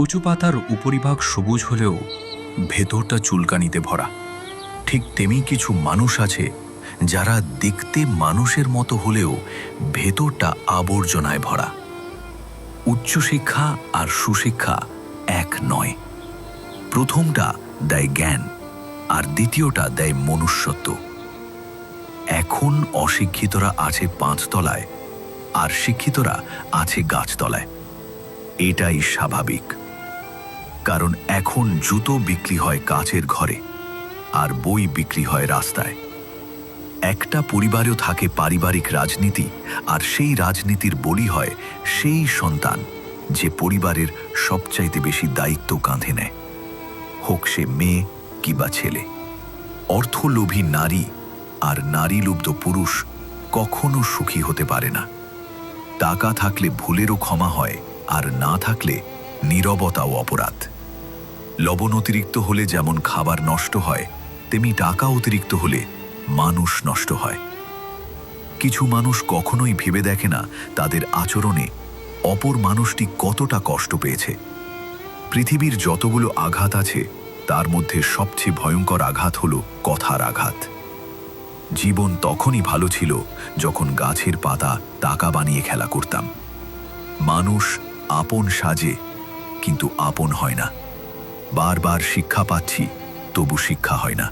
কচু পাতার উপরিভাগ সবুজ হলেও ভেতরটা চুলকানিতে ভরা। ঠিক তেমনি কিছু মানুষ আছে যারা দেখতে মানুষের মতো হলেও ভেতরটা আবর্জনায় ভরা। উচ্চশিক্ষা আর সুশিক্ষা এক নয়। প্রথমটা দেয় জ্ঞান আর দ্বিতীয়টা দেয় মনুষ্যত্ব। এখন অশিক্ষিতরা আছে পাঁচতলায় আর শিক্ষিতরা আছে গাছতলায়। এটাই স্বাভাবিক। কারণ এখন জুতো বিক্রি হয় কাচের ঘরে আর বই বিক্রি হয় রাস্তায়। একটা পরিবারেও থাকে পারিবারিক রাজনীতি আর সেই রাজনীতির বলি হয় সেই সন্তান যে পরিবারের সবচাইতে বেশি দায়িত্ব কাঁধে নেয়। হোক সে মেয়ে কিবা ছেলে। অর্থলোভী নারী আর নারীলুব্ধ পুরুষ কখনো সুখী হতে পারে না। টাকা থাকলে ভুলেরও ক্ষমা হয় আর না থাকলে নীরবতাও অপরাধ। লবণ অতিরিক্ত হলে যেমন খাবার নষ্ট হয়, তেমনি টাকা অতিরিক্ত হলে মানুষ নষ্ট হয়। কিছু মানুষ কখনোই ভেবে দেখে না তাদের আচরণে অপর মানুষটি কতটা কষ্ট পেয়েছে। পৃথিবীর যতগুলো আঘাত আছে, তার মধ্যে সবচেয়ে ভয়ঙ্কর আঘাত হল কথার আঘাত। জীবন তখনই ভালো ছিল যখন গাছের পাতা টাকা বানিয়ে খেলা করতাম। মানুষ আপন সাজে, কিন্তু আপন হয় না। বারবার শিক্ষা পাচ্ছি, তবু শিক্ষা হয় না।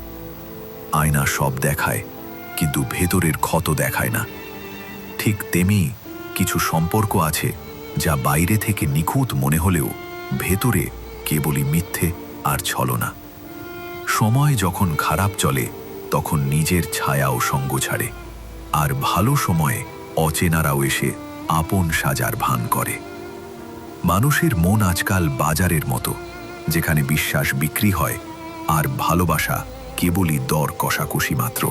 আয়না সব দেখায়, কিন্তু ভেতরের ক্ষত দেখায় না। ঠিক তেমনি কিছু সম্পর্ক আছে, যা বাইরে থেকে নিখুঁত মনে হলেও ভেতরে কেবলই মিথ্যে আর ছলনা। সময় যখন খারাপ চলে, তখন নিজের ছায়াও সঙ্গ ছাড়ে, আর ভালো সময়ে অচেনারাও এসে আপন সাজার ভান করে। মানুষের মন আজকাল বাজারের মতো যেখানে বিশ্বাস বিক্রি হয় আর ভালোবাসা কেবলই দর কষাকষি মাত্র।